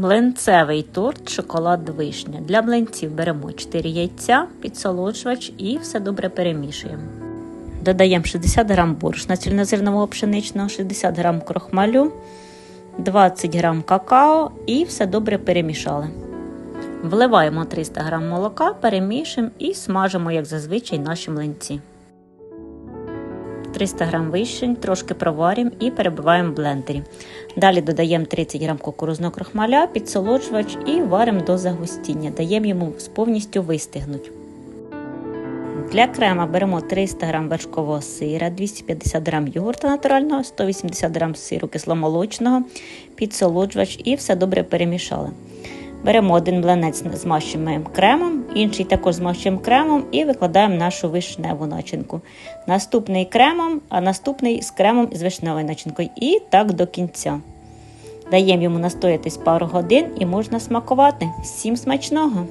Млинцевий торт шоколад вишня. Для млинців беремо 4 яйця, підсолоджувач і все добре перемішуємо. Додаємо 60 г борошна цільнозернового пшеничного, 60 г крохмалю, 20 г какао і все добре перемішали. Вливаємо 300 г молока, перемішуємо і смажимо, як зазвичай, наші млинці. 300 г вишень, трошки проваримо і перебиваємо в блендері. Далі додаємо 30 г кукурузного крохмаля, підсолоджувач і варимо до загустіння. Даємо йому повністю вистигнути. Для крема беремо 300 г вершкового сира, 250 г йогурту натурального, 180 г сиру кисломолочного, підсолоджувач і все добре перемішали. Беремо один блинець, змащуємо кремом, інший також змащуємо кремом і викладаємо нашу вишневу начинку. Наступний кремом, а наступний з кремом з вишневою начинкою. І так до кінця. Даємо йому настоятись пару годин і можна смакувати. Всім смачного!